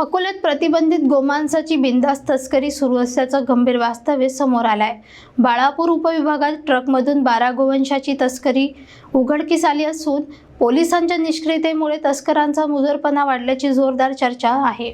अकोल्यात प्रतिबंधित गोमांसाची बिनधास्त तस्करी सुरू असल्याचं गंभीर वास्तव्य समोर आलाय. बाळापूर उपविभागात ट्रकमधून बारा गोवंशाची तस्करी उघडकीस आली असून पोलिसांच्या निष्क्रियतेमुळे तस्करांचा मुजरपणा वाढल्याची जोरदार चर्चा आहे.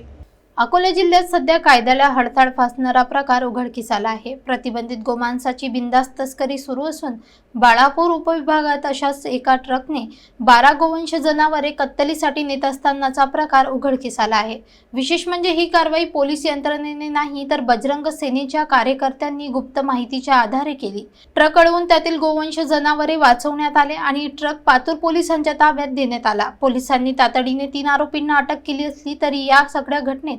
अकोला जिल्ह्यात सध्या कायद्याला हडताळ फासणारा प्रकार उघडकीस आला आहे. प्रतिबंधित गोमांसाची बिनधास्त तस्करी सुरू असून बाळापूर उपविभागात अशाच एका ट्रकने बारा गोवंश जनावरे कत्तलीसाठी नेत असतानाचा प्रकार उघडकीस आला आहे. विशेष म्हणजे ही कारवाई पोलीस यंत्रणेने नाही तर बजरंग सेनेच्या कार्यकर्त्यांनी गुप्त माहितीच्या आधारे केली. ट्रक अडवून त्यातील गोवंश जनावरे वाचवण्यात आले आणि ट्रक पातूर पोलिसांच्या ताब्यात देण्यात आला. पोलिसांनी तातडीने तीन आरोपींना अटक केली असली तरी या सगळ्या घटनेत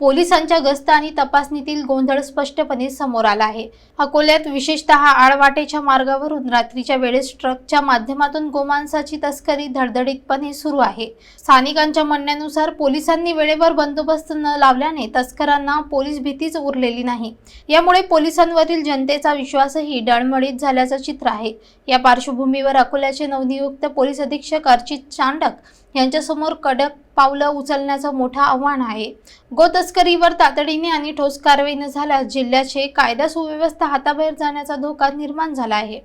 पोलिसांच्या गस्त आणि तपासणीतील गोंधळ स्पष्टपणे समोर आला आहे. अकोल्यात विशेषतः आळवाटेच्या मार्गावरून रात्रीच्या वेळेस ट्रकच्या माध्यमातून गोमांसाची तस्करी धडधडीतपणे सुरू आहे. स्थानिकांच्या म्हणण्यानुसार पोलिसांनी वेळेवर बंदोबस्त न लावल्याने तस्करांना पोलीस भीतीच उरलेली नाही. यामुळे पोलिसांवरील जनतेचा विश्वासही डळमळीत झाल्याचं चित्र आहे. या पार्श्वभूमीवर अकोल्याचे नवनियुक्त पोलीस अधीक्षक अर्चित चांडक यांच्यासमोर कडक पावलं उचलण्याचं मोठं आव्हान आहे. गो तस्करीवर तातडीने आणि ठोस कारवाई न झाल्यास जिल्ह्याचे कायदा सुव्यवस्था हाताबाहेर जाण्याचा धोका निर्माण झाला आहे.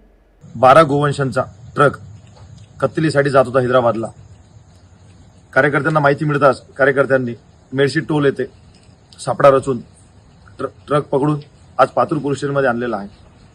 बारा गोवंशांचा ट्रक कत्तलीसाठी जात होता हैदराबादला. कार्यकर्त्यांना माहिती मिळताच कार्यकर्त्यांनी मेडशी टोल येथे सापडा रचून ट्र ट्रक पकडून आज पातूर पोलीस स्टेशनमध्ये आणलेला आहे.